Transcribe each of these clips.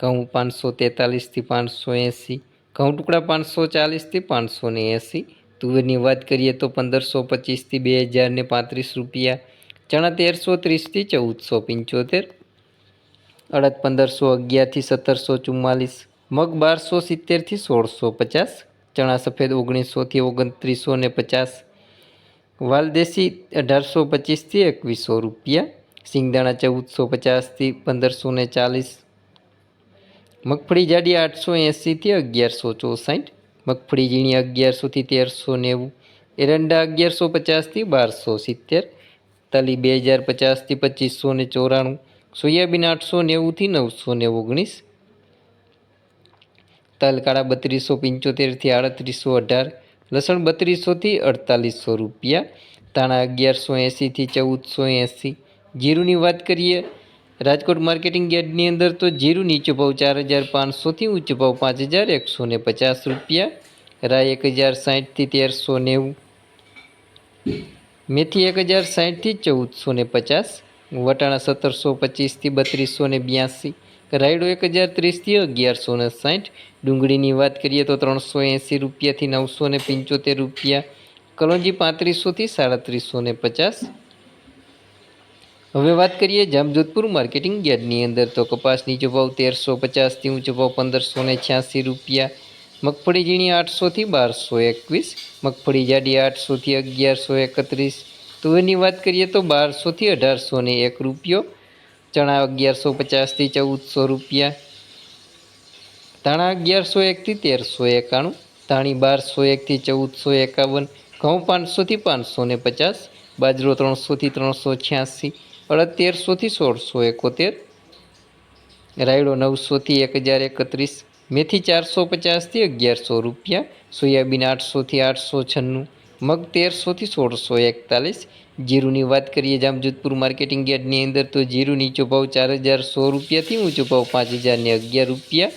ઘઉં પાંચસો તેતાલીસથી પાંચસો એંસી, ઘઉં ટુકડા પાંચસો ચાલીસથી પાંચસો ને એંસી, તુવેરની વાત કરીએ તો પંદરસો પચીસથી બે હજાર ને પાંત્રીસ રૂપિયા, ચણા તેરસો ત્રીસથી ચૌદસો પંચોતેર, અડદ પંદરસો અગિયારથી સત્તરસો ચુમ્માલીસ, મગ બારસો સિત્તેરથી સોળસો પચાસ, ચણા સફેદ ઓગણીસોથી ઓગણત્રીસો ને પચાસ વાલદેશી અઢારસો પચીસથી એકવીસો રૂપિયા, સિંગદાણા ચૌદસો પચાસથી પંદરસો ને ચાલીસ મગફળી જાડી આઠસો એંસીથી અગિયારસો ચોસાઠ, મગફળી ઝીણી અગિયારસોથી તેરસો નેવું, એરંડા અગિયારસો પચાસથી બારસો સિત્તેર, તલી બે હજાર પચાસથી પચીસો ને ચોરાણું, સોયાબીન આઠસો નેવુંથી નવસો ને ઓગણીસ તલ કાળા બત્રીસો પંચોતેરથી આડત્રીસો અઢાર, લસણ બત્રીસોથી અડતાલીસો રૂપિયા, ધાણા અગિયારસો એંસીથી ચૌદસો એંસી, જીરુની વાત કરીએ રાજકોટ માર્કેટિંગ યાર્ડની અંદર તો જીરું નીચો ભાવ ચાર હજાર પાંચસોથી ઊંચો ભાવ પાંચ હજાર એકસો ને પચાસ રૂપિયા રાય એક હજાર સાઠથી તેરસો નેવું, મેથી એક હજાર સાઠથી ચૌદસો ને પચાસ, વટાણા સત્તરસો પચીસથી બત્રીસો ને બ્યાસી, રાયડો એક હજાર ત્રીસથી અગિયારસો ને સાઠ ડુંગળીની વાત કરીએ તો ત્રણસો એંસી રૂપિયાથી નવસો ને પંચોતેર રૂપિયા, કલોંજી પાંત્રીસોથી સાડત્રીસો ને પચાસ હવે વાત કરીએ જામજોધપુર માર્કેટિંગ યાર્ડની અંદર. તો કપાસ નીચો તેરસો પચાસથી ઊંચો ભાવ પંદરસો ને છ્યાસી રૂપિયા, મગફળી ઝીણી આઠસોથી બારસો એકવીસ, મગફળી જાડી આઠસોથી અગિયારસો એકત્રીસ. તુવેરની વાત કરીએ તો બારસોથી અઢારસો ને એક રૂપિયો, ચણા અગિયારસો પચાસથી ચૌદસો રૂપિયા, ધાણા અગિયારસો એકથી તેરસો એકાણું, ધાણી બારસો એકથી ચૌદસો એકાવન, ઘઉં પાંચસોથી પાંચસો ને પચાસ, બાજરો ત્રણસોથી ત્રણસો છ્યાસી અડદ તેરસોથી સોળસો એકોતેર, રાયડો નવસોથી એક હજાર એકત્રીસ, મેથી ચારસો પચાસથી અગિયારસો રૂપિયા, સોયાબીન આઠસોથી આઠસો છન્નું, મગ તેરસોથી સોળસો એકતાલીસ. જીરુની વાત કરીએ જામજોધપુર માર્કેટિંગ યાર્ડની અંદર તો જીરુ નીચો ભાવ ચાર હજાર સો રૂપિયાથી ઊંચો ભાવ પાંચ હજારને અગિયાર રૂપિયા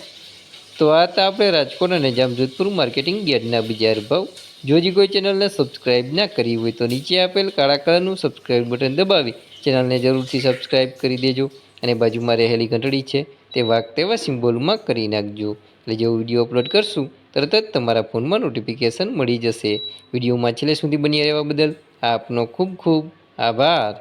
તો આ હતા આપણે રાજકોટ અને જામજોધપુર માર્કેટિંગ યાર્ડના બજાર ભાવ જો હજી કોઈ ચેનલને સબસ્ક્રાઇબ ના કરી હોય તો નીચે આપેલ કાળા કલરનું સબસ્ક્રાઇબ બટન દબાવી ચેનલને જરૂરથી સબસ્ક્રાઇબ કરી દેજો અને બાજુમાં રહેલી ઘંટડી છે તે વાઘ તેવા સિમ્બોલમાં કરી નાખજો. એટલે જેવો વીડિયો અપલોડ કરશું, તરત જ તમારા ફોનમાં નોટિફિકેશન મળી જશે. વિડીયોમાં છેલ્લે સુધી બની રહેવા બદલ આપનો ખૂબ ખૂબ આભાર.